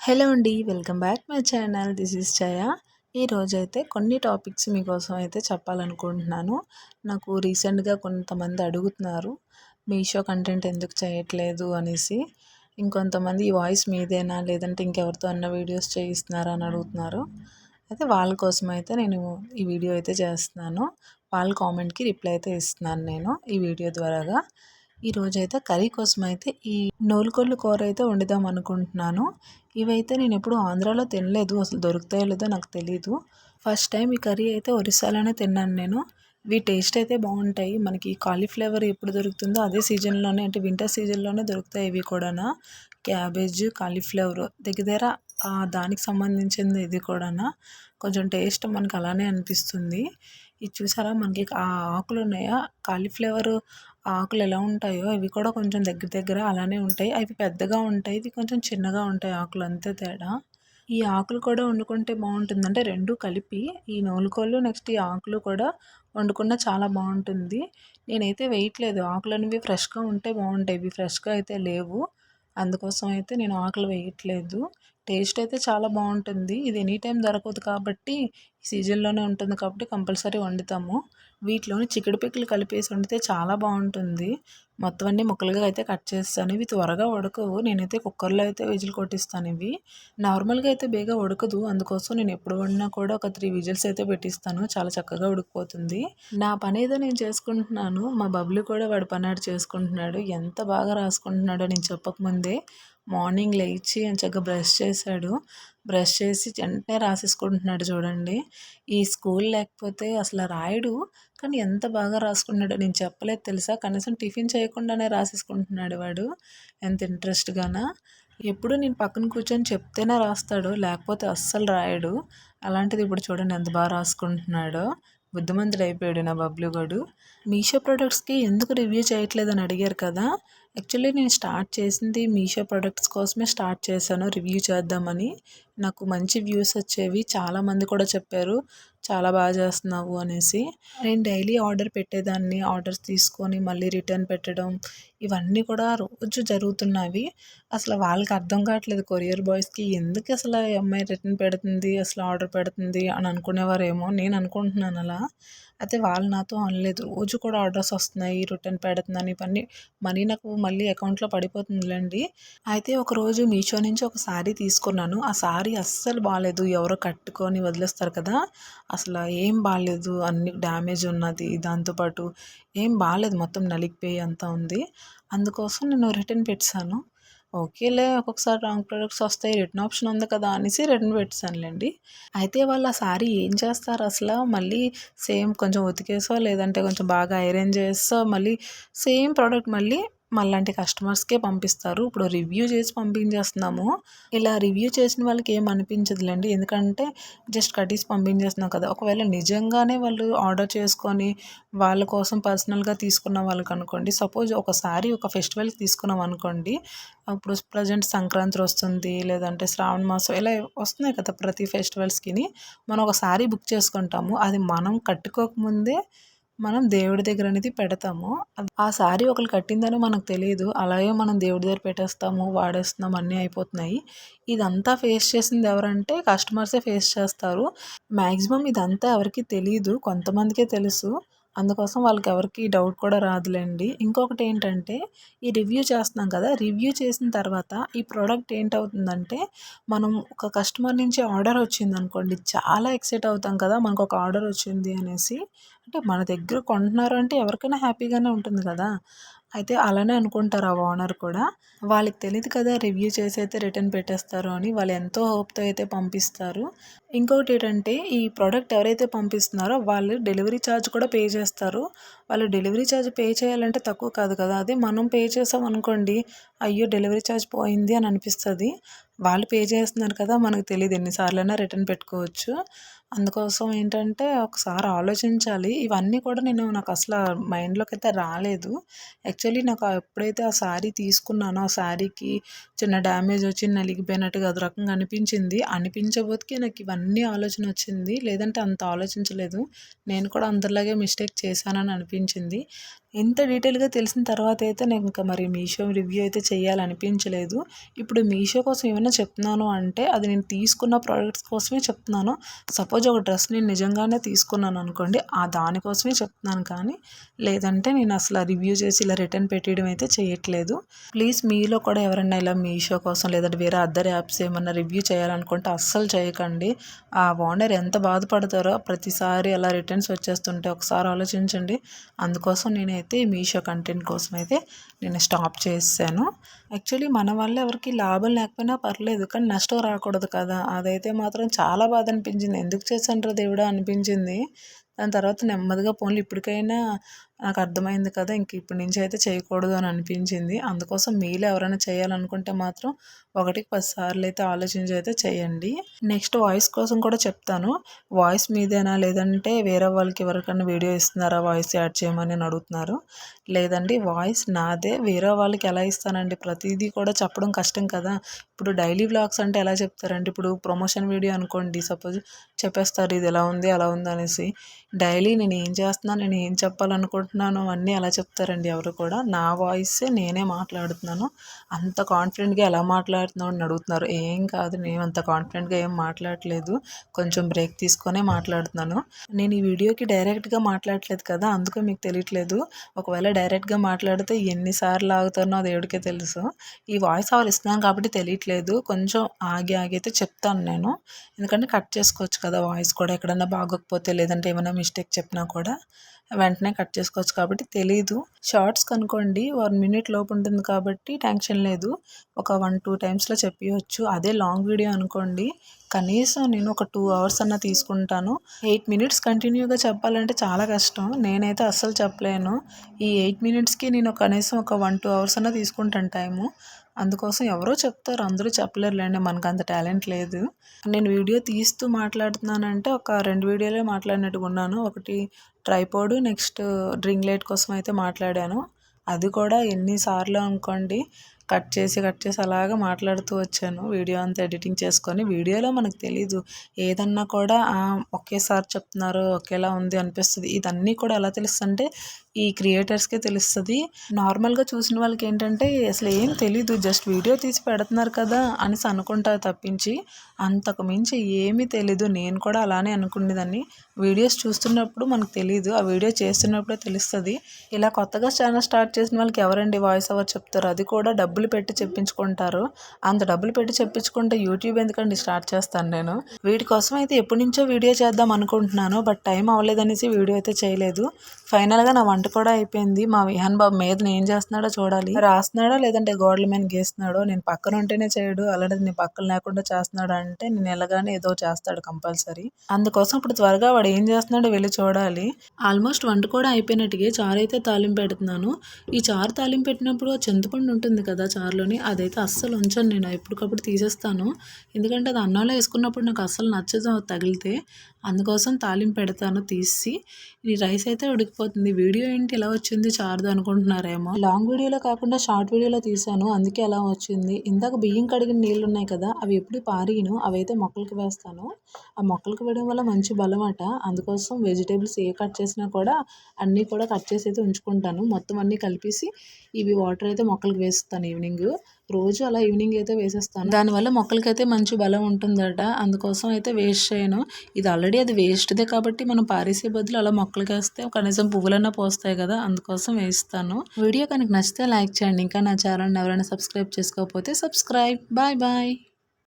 Hello అండి welcome back my channel. This is చయ ఈరోజైతే కొన్ని టాపిక్స్ మీకోసం అయితే చెప్పాలనుకుంటున్నాను. నాకు రీసెంట్గా కొంతమంది అడుగుతున్నారు మీషో కంటెంట్ ఎందుకు చేయట్లేదు అనేసి. ఇంకొంతమంది ఈ వాయిస్ మీదేనా లేదంటే ఇంకెవరితో అన్న వీడియోస్ చేయిస్తున్నారా అని అడుగుతున్నారు. అయితే వాళ్ళ కోసం అయితే నేను ఈ వీడియో అయితే చేస్తున్నాను. వాళ్ళ కామెంట్కి రిప్లై అయితే ఇస్తున్నాను నేను ఈ వీడియో ద్వారాగా. ఈరోజైతే కర్రీ కోసం అయితే ఈ నూలుకొల్లు కూర అయితే వండుదాం అనుకుంటున్నాను. ఇవైతే నేను ఎప్పుడు ఆంధ్రాలో తినలేదు అసలు దొరుకుతాయో లేదో నాకు తెలీదు. ఫస్ట్ టైం ఈ కర్రీ అయితే ఒరిస్సాలోనే తిన్నాను నేను. ఇవి టేస్ట్ అయితే బాగుంటాయి. మనకి కాలీఫ్లవర్ ఎప్పుడు దొరుకుతుందో అదే సీజన్లోనే అంటే వింటర్ సీజన్లోనే దొరుకుతాయి ఇవి కూడా క్యాబేజ్ కాలీఫ్లవర్ దగ్గర దగ్గర దానికి సంబంధించింది ఇది కూడా కొంచెం టేస్ట్ మనకు అలానే అనిపిస్తుంది. ఇది చూసారా? మనకి ఆ ఆకులు ఉన్నాయా కాలీఫ్లవర్ ఆకులు ఎలా ఉంటాయో ఇవి కూడా కొంచెం దగ్గర దగ్గర అలానే ఉంటాయి. అవి పెద్దగా ఉంటాయి. ఇవి కొంచెం చిన్నగా ఉంటాయి ఆకులు అంతే తేడా. ఈ ఆకులు కూడా వండుకుంటే బాగుంటుంది. అంటే రెండు కలిపి ఈ నూలుకోళ్ళు నెక్స్ట్ ఈ ఆకులు కూడా వండుకున్న చాలా బాగుంటుంది. నేనైతే వేయట్లేదు ఆకులు అనేవి ఫ్రెష్గా ఉంటే బాగుంటాయి. ఇవి ఫ్రెష్గా అయితే లేవు. అందుకోసం అయితే నేను ఆకులు వేయట్లేదు టేస్ట్ అయితే చాలా బాగుంటుంది. ఇది ఎనీ టైం దొరకదు కాబట్టి సీజన్లోనే ఉంటుంది కాబట్టి కంపల్సరీ వండుతాము. వీటిలోని చిక్కుడు పిక్కలు కలిపేసి వండితే చాలా బాగుంటుంది. మొత్తం అన్ని ముక్కలుగా అయితే కట్ చేస్తాను. ఇవి త్వరగా ఉడకవు. నేనైతే కుక్కర్లో అయితే విజిల్ కొట్టిస్తాను ఇవి. నార్మల్గా అయితే బేగా ఉడకదు. అందుకోసం నేను ఎప్పుడు వండినా కూడా ఒక త్రీ విజిల్స్ అయితే పెట్టిస్తాను. చాలా చక్కగా ఉడికిపోతుంది. నా పని ఏదో నేను చేసుకుంటున్నాను. మా బబ్లు కూడా వాడు పని ఆడు చేసుకుంటున్నాడు. ఎంత బాగా రాసుకుంటున్నాడో నేను చెప్పకముందే. మార్నింగ్ లేచి చక్కగా బ్రష్ చేశాడు. బ్రష్ చేసి వెంటనే రాసేసుకుంటున్నాడు చూడండి. ఈ స్కూల్ లేకపోతే అసలు రాయడు. కానీ ఎంత బాగా రాసుకుంటున్నాడో నేను చెప్పలేదు తెలుసా? కనీసం టిఫిన్ చేయకుండానే రాసేసుకుంటున్నాడు వాడు. ఎంత ఇంట్రెస్ట్గానా? ఎప్పుడు నేను పక్కన కూర్చొని చెప్తేనే రాస్తాడు. లేకపోతే అస్సలు రాయడు. అలాంటిది ఇప్పుడు చూడండి ఎంత బాగా రాసుకుంటున్నాడో. బుద్ధిమంతుడు అయిపోయాడు నా బబ్లూ గడు మీషో ప్రొడక్ట్స్కి ఎందుకు రివ్యూ చేయట్లేదని అడిగారు కదా. యాక్చువల్లీ నేను స్టార్ట్ చేసింది మీషో ప్రొడక్ట్స్ కోసమే స్టార్ట్ చేశాను రివ్యూ చేద్దామని. నాకు మంచి వ్యూస్ వచ్చేవి చాలామంది కూడా చెప్పారు చాలా బాగా చేస్తున్నావు అనేసి. నేను డైలీ ఆర్డర్ పెట్టేదాన్ని ఆర్డర్స్ తీసుకొని మళ్ళీ రిటర్న్ పెట్టడం ఇవన్నీ కూడా రోజు జరుగుతున్నవి. అసలు వాళ్ళకి అర్థం కావట్లేదు కొరియర్ బాయ్స్కి ఎందుకు అసలు ఈ అమ్మాయి రిటర్న్ పెడుతుంది అసలు ఆర్డర్ పెడుతుంది అని అనుకునేవారేమో నేను అనుకుంటున్నాను అలా. అయితే వాళ్ళు నాతో అనలేదు రోజు కూడా ఆర్డర్స్ వస్తున్నాయి రిటర్న్ పెడుతున్నాను ఇవన్నీ మనీ నాకు మళ్ళీ అకౌంట్లో పడిపోతుందిలేండి. అయితే ఒకరోజు మీషో నుంచి ఒక శారీ తీసుకున్నాను. ఆ శారీ అస్సలు బాగాలేదు ఎవరో కట్టుకొని వదిలేస్తారు కదా అసలు ఏం బాగాలేదు అన్ని డ్యామేజ్ ఉన్నది దాంతోపాటు ఏం బాగాలేదు మొత్తం నలిగిపోయి అంతా ఉంది. అందుకోసం నేను రిటర్న్ పెట్టాను. ఓకేలే ఒక్కొక్కసారి రాంగ్ ప్రొడక్ట్స్ వస్తాయి రిటర్న్ ఆప్షన్ ఉంది కదా అనేసి రిటర్న్ పెట్టానులేండి. అయితే వాళ్ళు ఆ సారీ ఏం చేస్తారు అసలు? మళ్ళీ సేమ్ కొంచెం ఉతికేసో లేదంటే కొంచెం బాగా ఐరన్ చేసో మళ్ళీ సేమ్ ప్రోడక్ట్ మళ్ళీ మళ్ళంటి కస్టమర్స్కే పంపిస్తారు. ఇప్పుడు రివ్యూ చేసి పంపించేస్తున్నాము. ఇలా రివ్యూ చేసిన వాళ్ళకి ఏం అనిపించదులేండి. ఎందుకంటే జస్ట్ కట్టేసి పంపించేస్తున్నాం కదా. ఒకవేళ నిజంగానే వాళ్ళు ఆర్డర్ చేసుకొని వాళ్ళ కోసం పర్సనల్గా తీసుకున్న వాళ్ళకి అనుకోండి సపోజ్ ఒకసారి ఒక ఫెస్టివల్కి తీసుకున్నాం అనుకోండి ఇప్పుడు ప్రజెంట్ సంక్రాంతి వస్తుంది లేదంటే శ్రావణ మాసం ఇలా వస్తున్నాయి కదా ప్రతి ఫెస్టివల్స్కి మనం ఒకసారి బుక్ చేసుకుంటాము. అది మనం కట్టుకోకముందే మనం దేవుడి దగ్గర అనేది పెడతాము ఆ శారీ ఒకరు కట్టిందని మనకు తెలియదు. అలాగే మనం దేవుడి దగ్గర పెట్టేస్తాము వాడేస్తున్నాం అన్నీ అయిపోతున్నాయి. ఇదంతా ఫేస్ చేసింది ఎవరంటే కస్టమర్సే ఫేస్ చేస్తారు. మ్యాక్సిమం ఇదంతా ఎవరికి తెలియదు కొంతమందికే తెలుసు. అందుకోసం వాళ్ళకి ఎవరికి డౌట్ కూడా రాదులేండి. ఇంకొకటి ఏంటంటే ఈ రివ్యూ చేస్తున్నాం కదా రివ్యూ చేసిన తర్వాత ఈ ప్రోడక్ట్ ఏంటవుతుందంటే మనం ఒక కస్టమర్ నుంచి ఆర్డర్ వచ్చింది అనుకోండి చాలా ఎక్సైట్ అవుతాం కదా మనకు ఒక ఆర్డర్ వచ్చింది అనేసి. అంటే మన దగ్గర కొంటున్నారు అంటే ఎవరికైనా హ్యాపీగానే ఉంటుంది కదా. అయితే అలానే అనుకుంటారు ఆ ఓనర్ కూడా. వాళ్ళకి తెలియదు కదా రివ్యూ చేసి అయితే రిటర్న్ పెట్టేస్తారు అని. వాళ్ళు ఎంతో హోప్తో అయితే పంపిస్తారు. ఇంకొకటి ఏంటంటే ఈ ప్రోడక్ట్ ఎవరైతే పంపిస్తున్నారో వాళ్ళు డెలివరీ ఛార్జ్ కూడా పే చేస్తారు. వాళ్ళు డెలివరీ ఛార్జ్ పే చేయాలంటే తక్కువ కాదు కదా. అదే మనం పే చేసాం అనుకోండి అయ్యో డెలివరీ ఛార్జ్ పోయింది అని అనిపిస్తుంది. వాళ్ళు పే చేస్తున్నారు కదా మనకు తెలియదు ఎన్నిసార్లైనా రిటర్న్ పెట్టుకోవచ్చు. అందుకోసం ఏంటంటే ఒకసారి ఆలోచించాలి. ఇవన్నీ కూడా నేను నాకు అసలు మైండ్లోకి అయితే రాలేదు. యాక్చువల్లీ నాకు ఎప్పుడైతే ఆ శారీ తీసుకున్నానో ఆ శారీకి చిన్న డ్యామేజ్ వచ్చి నలిగిపోయినట్టుగా అది రకంగా అనిపించింది. అనిపించబోతుకి నాకు ఇవన్నీ ఆలోచన వచ్చింది. లేదంటే అంత ఆలోచించలేదు. నేను కూడా అందరిలాగే మిస్టేక్ చేశానని అనిపించింది. ఎంత డీటెయిల్గా తెలిసిన తర్వాత అయితే నేను ఇంకా మరి మీషో రివ్యూ అయితే చేయాలనిపించలేదు. ఇప్పుడు మీషో కోసం ఏమైనా చెప్తున్నాను అంటే అది నేను తీసుకున్న ప్రోడక్ట్స్ కోసమే చెప్తున్నాను. సపోజ్ ఒక డ్రెస్ నేను నిజంగానే తీసుకున్నాను అనుకోండి ఆ దానికోసమే చెప్తున్నాను కానీ లేదంటే నేను అసలు రివ్యూ చేసి ఇలా రిటర్న్ పెట్టడం అయితే చేయట్లేదు. ప్లీజ్ మీలో కూడా ఎవరైనా ఇలా మీషో కోసం లేదంటే వేరే అద్దర్ యాప్స్ ఏమన్నా రివ్యూ చేయాలనుకుంటే అస్సలు చేయకండి. ఆ ఓనర్ ఎంత బాధపడతారో ప్రతిసారి అలా రిటర్న్స్ వచ్చేస్తుంటే ఒకసారి ఆలోచించండి. అందుకోసం నేను అయితే మీషో కంటెంట్ కోసం అయితే నేను స్టాప్ చేశాను. యాక్చువల్లీ మన వల్ల ఎవరికి లాభం లేకపోయినా పర్లేదు కానీ నష్టం రాకూడదు కదా. అదైతే మాత్రం చాలా బాధ అనిపించింది. ఎందుకు చేశాను దేవుడా అనిపించింది. దాని తర్వాత నెమ్మదిగా పోన్లు ఇప్పటికైనా నాకు అర్థమైంది కదా ఇంక ఇప్పటి నుంచి అయితే చేయకూడదు అని అనిపించింది. అందుకోసం మీలో ఎవరైనా చేయాలనుకుంటే మాత్రం ఒకటికి పది సార్లు అయితే ఆలోచించి అయితే చేయండి. నెక్స్ట్ వాయిస్ కోసం కూడా చెప్తాను. వాయిస్ మీదేనా లేదంటే వేరే వాళ్ళకి ఎవరికైనా వీడియో ఇస్తున్నారా వాయిస్ యాడ్ చేయమని అడుగుతున్నారు. లేదండి వాయిస్ నాదే. వేరే వాళ్ళకి ఎలా ఇస్తానండి? ప్రతిదీ కూడా చెప్పడం కష్టం కదా. ఇప్పుడు డైలీ వ్లాగ్స్ అంటే ఎలా చెప్తారంటే ఇప్పుడు ప్రమోషన్ వీడియో అనుకోండి సపోజ్ చెప్పేస్తారు ఇది ఎలా ఉంది అలా ఉంది అనేసి. డైలీ నేను ఏం చేస్తున్నాను నేను ఏం చెప్పాలనుకుంటున్నాను అన్నీ అలా చెప్తారండి ఎవరు కూడా. నా వాయిసే నేనే మాట్లాడుతున్నాను. అంత కాన్ఫిడెంట్గా ఎలా మాట్లాడుతున్నావు అని అడుగుతున్నారు. ఏం కాదు నేను అంత కాన్ఫిడెంట్గా ఏం మాట్లాడలేదు. కొంచెం బ్రేక్ తీసుకొనే మాట్లాడుతున్నాను. నేను ఈ వీడియోకి డైరెక్ట్గా మాట్లాడట్లేదు కదా అందుకే మీకు తెలియట్లేదు. ఒకవేళ డైరెక్ట్గా మాట్లాడితే ఎన్నిసార్లు ఆగుతానో దేవుడికే తెలుసు. ఈ వాయిస్ ఓవర్ ఇస్తున్నాను కాబట్టి తెలియట్లేదు. కొంచెం ఆగి ఆగి అయితే చెప్తాను నేను. ఎందుకంటే కట్ చేసుకోవచ్చు కదా వాయిస్ కూడా. ఎక్కడన్నా బాగోకపోతే లేదంటే ఏమైనా మిస్టేక్ చెప్పినా కూడా వెంటనే కట్ చేసుకోవచ్చు కాబట్టి తెలీదు. షార్ట్స్ కనుకోండి వన్ మినిట్ లోపు ఉంటుంది కాబట్టి టెన్షన్ లేదు. ఒక వన్ టూ టైమ్స్లో చెప్పవచ్చు అదే లాంగ్ వీడియో అనుకోండి. కనీసం నేను ఒక టూ అవర్స్ అన్న తీసుకుంటాను. ఎయిట్ మినిట్స్ కంటిన్యూగా చెప్పాలంటే చాలా కష్టం. నేనైతే అస్సలు చెప్పలేను. ఈ ఎయిట్ మినిట్స్కి నేను కనీసం ఒక వన్ టూ అవర్స్ అన్న తీసుకుంటాను టైము. అందుకోసం ఎవరో చెప్తారు అందరూ చెప్పలేరులేండి మనకు అంత టాలెంట్ లేదు. నేను వీడియో తీస్తూ మాట్లాడుతున్నానంటే ఒక రెండు వీడియోలే మాట్లాడినట్టుగా ఉన్నాను. ఒకటి ట్రైపోడ్ నెక్స్ట్ డ్రింక్ లైట్ కోసం అయితే మాట్లాడాను. అది కూడా ఎన్నిసార్లు అనుకోండి కట్ చేసి కట్ చేసి అలాగా మాట్లాడుతూ వచ్చాను. వీడియో అంతా ఎడిటింగ్ చేసుకొని వీడియోలో మనకు తెలీదు. ఏదన్నా కూడా ఒకేసారి చెప్తున్నారు ఒకేలా ఉంది అనిపిస్తుంది. ఇదన్నీ కూడా ఎలా తెలుస్తుంటే ఈ క్రియేటర్స్కే తెలుస్తుంది. నార్మల్గా చూసిన వాళ్ళకి ఏంటంటే అసలు ఏం తెలీదు జస్ట్ వీడియో తీసి పెడుతున్నారు కదా అనేసి అనుకుంటారు తప్పించి అంతకు మించి ఏమీ తెలీదు నేను కూడా అలానే అనుకునేదాన్ని. వీడియోస్ చూస్తున్నప్పుడు మనకు తెలియదు ఆ వీడియో చేస్తున్నప్పుడే తెలుస్తుంది. ఇలా కొత్తగా ఛానల్ స్టార్ట్ చేసిన వాళ్ళకి ఎవరండి వాయిస్ ఓవర్ చెప్తారు? అది కూడా డబ్బులు డబ్బులు పెట్టి చెప్పించుకుంటారు. అంత డబ్బులు పెట్టి చెప్పించుకుంటే యూట్యూబ్ ఎందుకండి స్టార్ట్ చేస్తాను నేను? వీటి కోసం అయితే ఎప్పటి నుంచో వీడియో చేద్దాం అనుకుంటున్నాను. బట్ టైం అవ్వలేదనేసి వీడియో అయితే చేయలేదు. ఫైనల్గా నా వంట కూడా అయిపోయింది. మా విహాన్ బాబు మీద ఏం చేస్తున్నాడో చూడాలి. రాస్తున్నాడో లేదంటే గోడల మీద గీస్తున్నాడో నేను పక్కన ఉంటేనే చేయడు. అలాంటిది నేను పక్కన లేకుండా చేస్తున్నాడు అంటే నేను ఎలాగానే ఏదో చేస్తాడు కంపల్సరీ. అందుకోసం ఇప్పుడు త్వరగా వాడు ఏం చేస్తున్నాడో వెళ్ళి చూడాలి. ఆల్మోస్ట్ వంట కూడా అయిపోయినట్టుగా చారు అయితే తాలింపు పెడుతున్నాను. ఈ చారు తాలింపు పెట్టినప్పుడు చింతపండు ఉంటుంది కదా చారులోని అదైతే అస్సలు ఉంచాను నేను. ఎప్పటికప్పుడు తీసేస్తాను. ఎందుకంటే అది అన్నంలో వేసుకున్నప్పుడు నాకు అస్సలు నచ్చదు తగిలితే. అందుకోసం తాలింపు పెడతాను తీసి. ఈ రైస్ అయితే ఉడికిపోతుంది. వీడియో ఏంటి ఇలా వచ్చింది? చారుదు అనుకుంటున్నారేమో. లాంగ్ వీడియోలో కాకుండా షార్ట్ వీడియోలో తీసాను అందుకే అలా వచ్చింది. ఇందాక బియ్యం కడిగిన నీళ్ళు ఉన్నాయి కదా అవి ఎప్పుడు పారిను అవి అయితే మొక్కలకి వేస్తాను. ఆ మొక్కలకి వేయడం వల్ల మంచి బలం అట. అందుకోసం వెజిటేబుల్స్ ఏ కట్ చేసినా కూడా అన్నీ కూడా కట్ చేసి అయితే ఉంచుకుంటాను. మొత్తం అన్నీ కలిపేసి ఇవి వాటర్ అయితే మొక్కలకి వేస్తాను ఈవినింగ్. రోజు అలా ఈవినింగ్ అయితే వేసేస్తాను. దానివల్ల మొక్కలకైతే మంచి బలం ఉంటుందట. అందుకోసం అయితే వేస్ట్ చేయను. ఇది ఆల్రెడీ అది వేస్ట్దే కాబట్టి మనం పారేసే బదులు అలా మొక్కలకి వేస్తే కనీసం పువ్వులన్నా పోస్తాయి కదా అందుకోసం వేస్తాను. వీడియో కనుక నచ్చితే లైక్ చేయండి. ఇంకా నా ఛానల్ని ఎవరైనా సబ్స్క్రైబ్ చేసుకోకపోతే సబ్స్క్రైబ్. Bye bye.